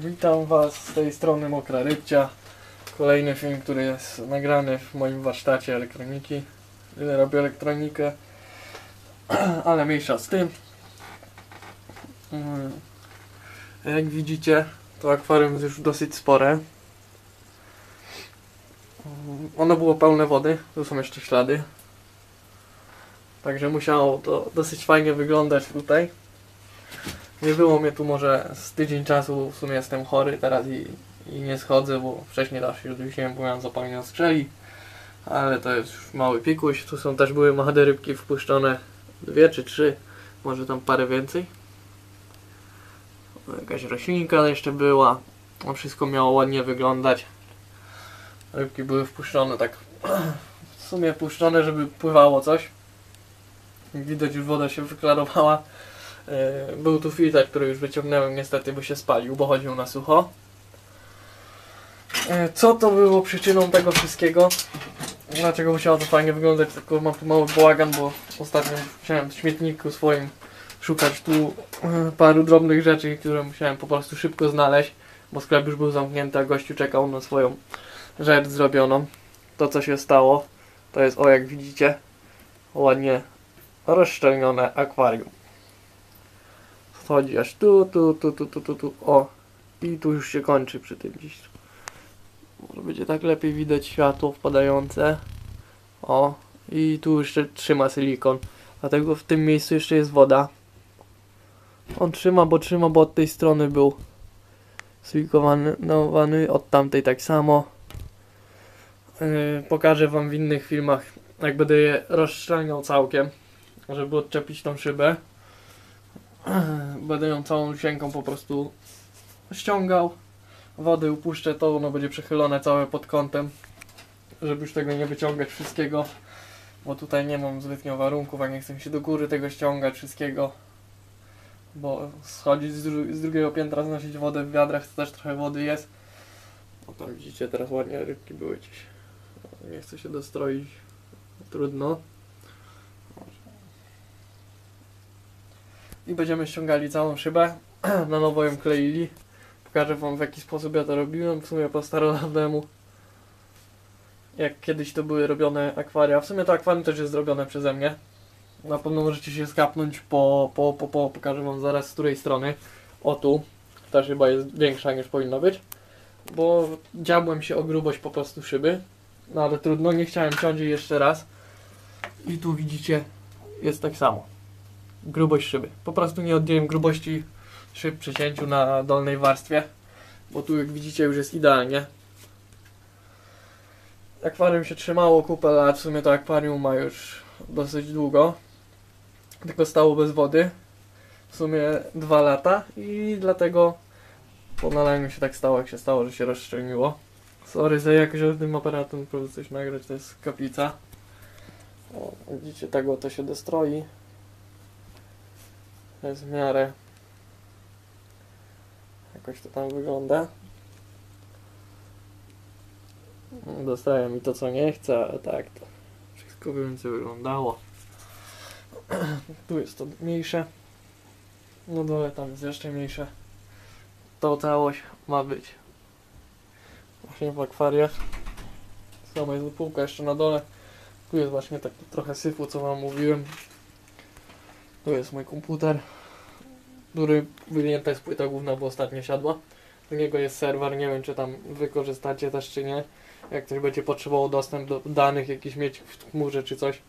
Witam Was z tej strony Mokra Rybcia. Kolejny film, który jest nagrany w moim warsztacie elektroniki. Robię elektronikę, ale mniejsza z tym. Mm. Jak widzicie, to akwarium jest już dosyć spore. Mm, Ono było pełne wody, tu są jeszcze ślady. Także musiało to dosyć fajnie wyglądać tutaj. Nie było mnie tu może z tydzień czasu, w sumie jestem chory teraz i, i nie schodzę, bo wcześniej raz się odwróciłem, byłem zapalenia skrzeli. Ale to jest już mały pikuś. Tu są też były młode rybki wpuszczone, dwie czy trzy, może tam parę więcej. Jakaś roślinka jeszcze była. No wszystko miało ładnie wyglądać. Rybki były wpuszczone tak w sumie puszczone, żeby pływało coś. Widać już woda się wyklarowała. E, Był tu filtr, który już wyciągnąłem niestety, bo się spalił, bo chodził na sucho. E, Co to było przyczyną tego wszystkiego? Dlaczego musiało to fajnie wyglądać? Tylko mam tu mały bałagan, bo ostatnio musiałem w śmietniku swoim szukać tu e, paru drobnych rzeczy, które musiałem po prostu szybko znaleźć, bo sklep już był zamknięty, a gościu czekał na swoją rzecz zrobioną. To co się stało, to jest o jak widzicie, ładnie rozszczelnione akwarium. Wchodzi aż tu, tu, tu, tu, tu, tu, tu, o. I tu już się kończy przy tym gdzieś. Może będzie tak lepiej widać światło wpadające. O. I tu jeszcze trzyma silikon. Dlatego w tym miejscu jeszcze jest woda. On trzyma, bo trzyma, bo od tej strony był silikonowany, od tamtej tak samo. Yy, pokażę wam w innych filmach, jak będę je rozszczelniał całkiem, żeby odczepić tą szybę. Będę ją całą lusieńką po prostu ściągał. Wody upuszczę, to ono będzie przechylone całe pod kątem, żeby już tego nie wyciągać wszystkiego, bo tutaj nie mam zbytnio warunków, a nie chcę się do góry tego ściągać wszystkiego, bo schodzić z, dru z drugiego piętra, znosić wodę w wiadrach, to też trochę wody jest. O tam widzicie, teraz ładnie rybki były gdzieś. Nie chcę się dostroić, trudno. I będziemy ściągali całą szybę. Na nowo ją kleili. Pokażę wam w jaki sposób ja to robiłem. W sumie po starodawnemu. Jak kiedyś to były robione akwaria. W sumie to akwarium też jest zrobione przeze mnie. Na pewno możecie się skapnąć po, po, po, po pokażę wam zaraz z której strony. O tu. Ta szyba jest większa niż powinna być. Bo dziabłem się o grubość po prostu szyby. No ale trudno, nie chciałem ciąć jej jeszcze raz. I tu widzicie, jest tak samo grubość szyby. Po prostu nie odjąłem grubości szyb przy cięciu na dolnej warstwie, bo tu jak widzicie już jest idealnie. Akwarium się trzymało kupę lat, w sumie to akwarium ma już dosyć długo, tylko stało bez wody, w sumie dwa lata i dlatego po nalaniu się tak stało jak się stało, że się rozszczelniło. Sorry za jakoś o tym aparatem próbuję coś nagrać, to jest kaplica. O, widzicie, tego to się dostroi. Jest w miarę jakoś to tam wygląda. Dostaję mi to co nie chcę, ale tak to wszystko by więcej wyglądało. Tu jest to mniejsze. No dole tam jest jeszcze mniejsze. To całość ma być właśnie w akwariach. Sama jest półka jeszcze na dole. Tu jest właśnie taki trochę syfu, co wam mówiłem. Tu jest mój komputer, który wyjęta jest płyta główna, bo ostatnio siadła. Do niego jest serwer, nie wiem czy tam wykorzystacie też czy nie. Jak ktoś będzie potrzebował dostęp do danych jakiś mieć w chmurze czy coś.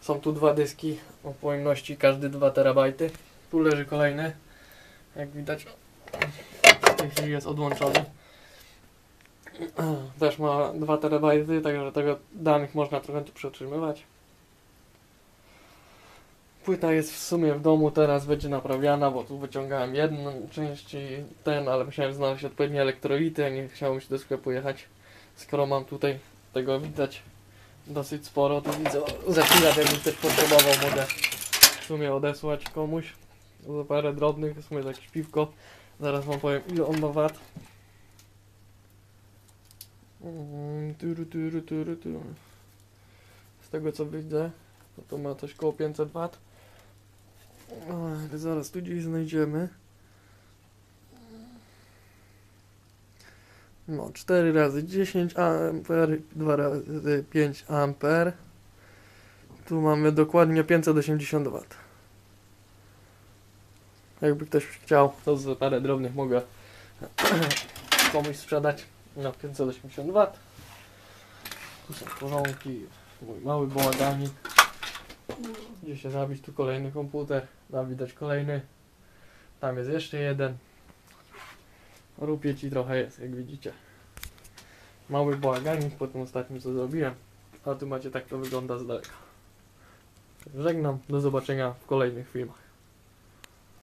Są tu dwa dyski o pojemności każdy 2 terabajty. Tu leży kolejny. Jak widać w tej chwili jest odłączony. Też ma 2 terabajty, także tego danych można trochę tu przetrzymywać. Płyta jest w sumie w domu, teraz będzie naprawiana, bo tu wyciągałem jedną część i ten, ale musiałem znaleźć odpowiednie elektrolity, nie chciałem się do sklepu jechać. Skoro mam tutaj tego widać dosyć sporo, to widzę za chwilę, jakbym też potrzebował, mogę w sumie odesłać komuś za parę drobnych, w sumie za jakieś piwko. Zaraz wam powiem ile on ma wat. Mm. Z tego co widzę, to, to ma coś koło 500 wat. Ale zaraz tu gdzieś znajdziemy. No, 4 razy 10 amper, 2 razy 5 amper. Tu mamy dokładnie 580 W. Jakby ktoś chciał, to za parę drobnych mogę komuś sprzedać na 580 W. Tu są korzonki, mój mały bałaganik. Gdzie się zabić, tu kolejny komputer, tam widać kolejny. Tam jest jeszcze jeden. Rupieci trochę jest, jak widzicie. Mały bałaganik po tym ostatnim co zrobiłem. A tu macie tak to wygląda z daleka. Żegnam, do zobaczenia w kolejnych filmach.